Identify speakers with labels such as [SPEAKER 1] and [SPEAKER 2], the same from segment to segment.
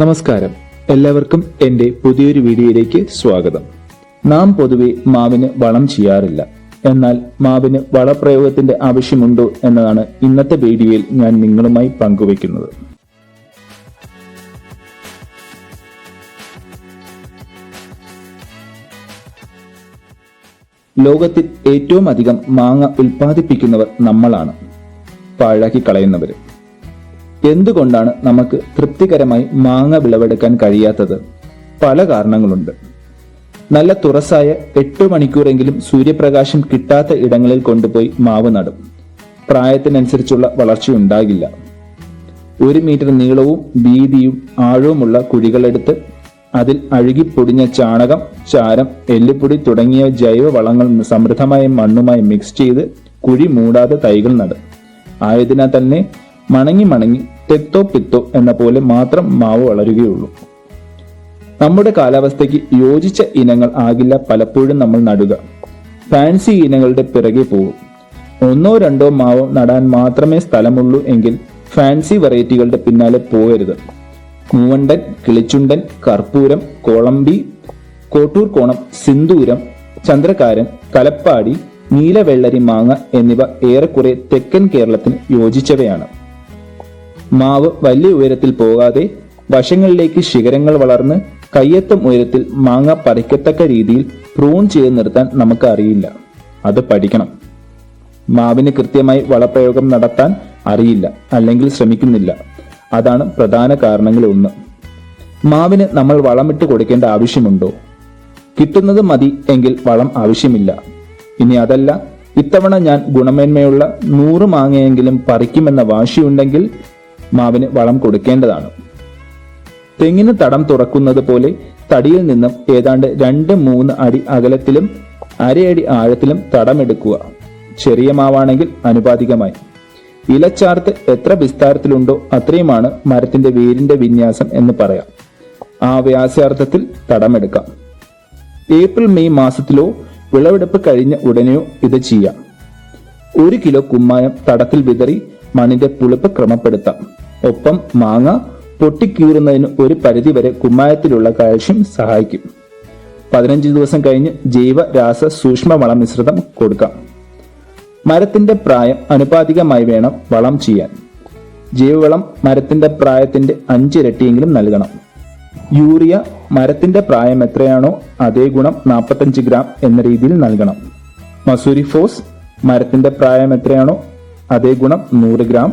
[SPEAKER 1] നമസ്കാരം. എല്ലാവർക്കും എന്റെ പുതിയൊരു വീഡിയോയിലേക്ക് സ്വാഗതം. നാം പൊതുവെ മാവിന് വളം ചെയ്യാറില്ല. എന്നാൽ മാവിന് വളപ്രയോഗത്തിന്റെ ആവശ്യമുണ്ടോ എന്നതാണ് ഇന്നത്തെ വീഡിയോയിൽ ഞാൻ നിങ്ങളുമായി പങ്കുവയ്ക്കുന്നത്. ലോകത്തിൽ ഏറ്റവും അധികം മാങ്ങ ഉൽപ്പാദിപ്പിക്കുന്നവർ നമ്മളാണ്. പാഴാക്കി കളയുന്നവർ എന്തുകൊണ്ടാണ് നമുക്ക് തൃപ്തികരമായി മാങ്ങ വിളവെടുക്കാൻ കഴിയാത്തത്? പല കാരണങ്ങളുണ്ട്. നല്ല തുറസായ എട്ട് മണിക്കൂറെങ്കിലും സൂര്യപ്രകാശം കിട്ടാത്ത ഇടങ്ങളിൽ കൊണ്ടുപോയി മാവ് നടും. പ്രായത്തിനനുസരിച്ചുള്ള വളർച്ചയുണ്ടാകില്ല ഒരു മീറ്റർ നീളവും വീതിയും ആഴവുമുള്ള കുഴികളെടുത്ത് അതിൽ അഴുകിപ്പൊടിഞ്ഞ ചാണകം ചാരം എല്ലുപൊടി തുടങ്ങിയ ജൈവ വളങ്ങൾ സമൃദ്ധമായ മണ്ണുമായി മിക്സ് ചെയ്ത് കുഴി മൂടാതെ തൈകൾ നടും. ആയതിനാൽ തന്നെ മണങ്ങി മണങ്ങി തെത്തോ പിത്തോ എന്ന പോലെ മാത്രം മാവ് വളരുകയുള്ളൂ. നമ്മുടെ കാലാവസ്ഥയ്ക്ക് യോജിച്ച ഇനങ്ങൾ ആകില്ല പലപ്പോഴും നമ്മൾ നടുക. ഫാൻസി ഇനങ്ങളുടെ പിറകെ പോകും. ഒന്നോ രണ്ടോ മാവ് നടാൻ മാത്രമേ സ്ഥലമുള്ളൂ എങ്കിൽ ഫാൻസി വെറൈറ്റികളുടെ പിന്നാലെ പോകരുത്. മൂവണ്ടൻ കിളിച്ചുണ്ടൻ കർപ്പൂരം കോളമ്പി കോട്ടൂർ കോണം സിന്ദൂരം ചന്ദ്രകാരൻ കലപ്പാടി നീലവെള്ളരി മാങ്ങ എന്നിവ ഏറെക്കുറെ തെക്കൻ കേരളത്തിന് യോജിച്ചവയാണ്. മാവ് വലിയ ഉയരത്തിൽ പോകാതെ വശങ്ങളിലേക്ക് ശിഖരങ്ങൾ വളർന്ന് കയ്യെത്തും ഉയരത്തിൽ മാങ്ങ പറിക്കത്തക്ക രീതിയിൽ പ്രൂൺ ചെയ്ത് നിർത്താൻ നമുക്ക് അറിയില്ല. അത് പഠിക്കണം. മാവിന് കൃത്യമായി വളപ്രയോഗം നടത്താൻ അറിയില്ല അല്ലെങ്കിൽ ശ്രമിക്കുന്നില്ല. അതാണ് പ്രധാന കാരണങ്ങളിൽ ഒന്ന്. മാവിന് നമ്മൾ വളമിട്ട് കൊടുക്കേണ്ട ആവശ്യമുണ്ടോ? കിട്ടുന്നത് മതി എങ്കിൽ വളം ആവശ്യമില്ല. ഇനി അതല്ല ഇത്തവണ ഞാൻ ഗുണമേന്മയുള്ള നൂറ് മാങ്ങയെങ്കിലും പറിക്കുമെന്ന വാശിയുണ്ടെങ്കിൽ മാവിന് വളം കൊടുക്കേണ്ടതാണ്. തെങ്ങിന് തടം തുറക്കുന്നത് പോലെ തടിയിൽ നിന്നും ഏതാണ്ട് രണ്ട് മൂന്ന് അടി അകലത്തിലും അരയടി ആഴത്തിലും തടമെടുക്കുക. ചെറിയ മാവാണെങ്കിൽ അനുപാതികമായി ഇലച്ചാർത്ത് എത്ര വിസ്താരത്തിലുണ്ടോ അത്രയുമാണ് മരത്തിന്റെ വേരിന്റെ വിന്യാസം എന്ന് പറയാം. ആ വ്യാസാർത്ഥത്തിൽ തടമെടുക്കാം. ഏപ്രിൽ മെയ് മാസത്തിലോ വിളവെടുപ്പ് കഴിഞ്ഞ ഉടനെയോ ഇത് ചെയ്യാം. ഒരു കിലോ കുമ്മായം തടത്തിൽ വിതറി മണ്ണിന്റെ പുളിപ്പ് ക്രമപ്പെടുത്താം. ഒപ്പം മാങ്ങ പൊട്ടിക്കീറുന്നതിന് ഒരു പരിധിവരെ കുമ്മായത്തിലുള്ള കാൽഷ്യം സഹായിക്കും. പതിനഞ്ച് ദിവസം കഴിഞ്ഞ് ജൈവ രാസ സൂക്ഷ്മ വളമിശ്രിതം കൊടുക്കാം. മരത്തിന്റെ പ്രായം അനുപാതികമായി വേണം വളം ചെയ്യാൻ. ജൈവവളം മരത്തിന്റെ പ്രായത്തിന്റെ അഞ്ചിരട്ടിയെങ്കിലും നൽകണം. യൂറിയ മരത്തിന്റെ പ്രായം എത്രയാണോ അതേ ഗുണം നാൽപ്പത്തഞ്ച് ഗ്രാം എന്ന രീതിയിൽ നൽകണം. മസൂരി ഫോസ് മരത്തിന്റെ പ്രായം എത്രയാണോ അതേ ഗുണം നൂറ് ഗ്രാം.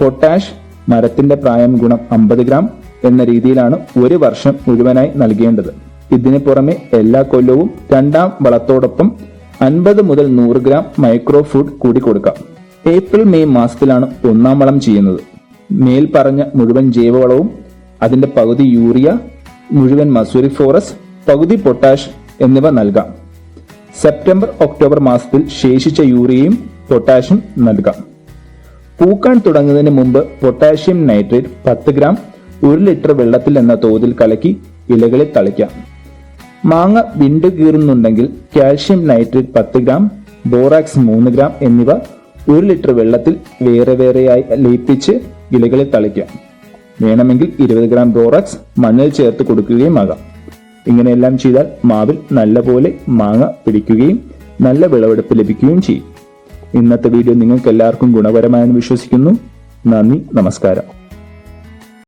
[SPEAKER 1] പൊട്ടാഷ് മരത്തിന്റെ പ്രായം ഗുണം അമ്പത് ഗ്രാം എന്ന രീതിയിലാണ് ഒരു വർഷം മുഴുവനായി നൽകേണ്ടത്. ഇതിന് പുറമെ എല്ലാ കൊല്ലവും രണ്ടാം വളത്തോടൊപ്പം അൻപത് മുതൽ നൂറ് ഗ്രാം മൈക്രോ ഫുഡ് കൂടി കൊടുക്കാം. ഏപ്രിൽ മെയ് മാസത്തിലാണ് ഒന്നാം വളം ചെയ്യുന്നത്. മേൽ പറഞ്ഞ മുഴുവൻ ജൈവവളവും അതിന്റെ പകുതി യൂറിയ മുഴുവൻ മസൂരി ഫോറസ് പകുതി പൊട്ടാഷ് എന്നിവ നൽകാം. സെപ്റ്റംബർ ഒക്ടോബർ മാസത്തിൽ ശേഷിച്ച യൂറിയയും പൊട്ടാഷും നൽകാം. പൂക്കാൻ തുടങ്ങുന്നതിന് മുമ്പ് പൊട്ടാഷ്യം നൈട്രേറ്റ് പത്ത് ഗ്രാം ഒരു ലിറ്റർ വെള്ളത്തിൽ എന്ന തോതിൽ കലക്കി ഇലകളിൽ തളിക്കാം. മാങ്ങ വിണ്ടു കീറുന്നുണ്ടെങ്കിൽ കാൽഷ്യം നൈട്രേറ്റ് പത്ത് ഗ്രാം ബോറാക്സ് മൂന്ന് ഗ്രാം എന്നിവ ഒരു ലിറ്റർ വെള്ളത്തിൽ വേറെ വേറെയായി ലയിപ്പിച്ച് ഇലകളിൽ തളിക്കാം. വേണമെങ്കിൽ ഇരുപത് ഗ്രാം ബോറാക്സ് മണ്ണിൽ ചേർത്ത് കൊടുക്കുകയും ആകാം. ഇങ്ങനെയെല്ലാം ചെയ്താൽ മാവിൽ നല്ലപോലെ മാങ്ങ പിടിക്കുകയും നല്ല വിളവെടുപ്പ് ലഭിക്കുകയും ചെയ്യും. ഇന്നത്തെ വീഡിയോ നിങ്ങൾക്ക് എല്ലാവർക്കും ഗുണപരമായെന്ന് വിശ്വസിക്കുന്നു. നന്ദി നമസ്കാരം.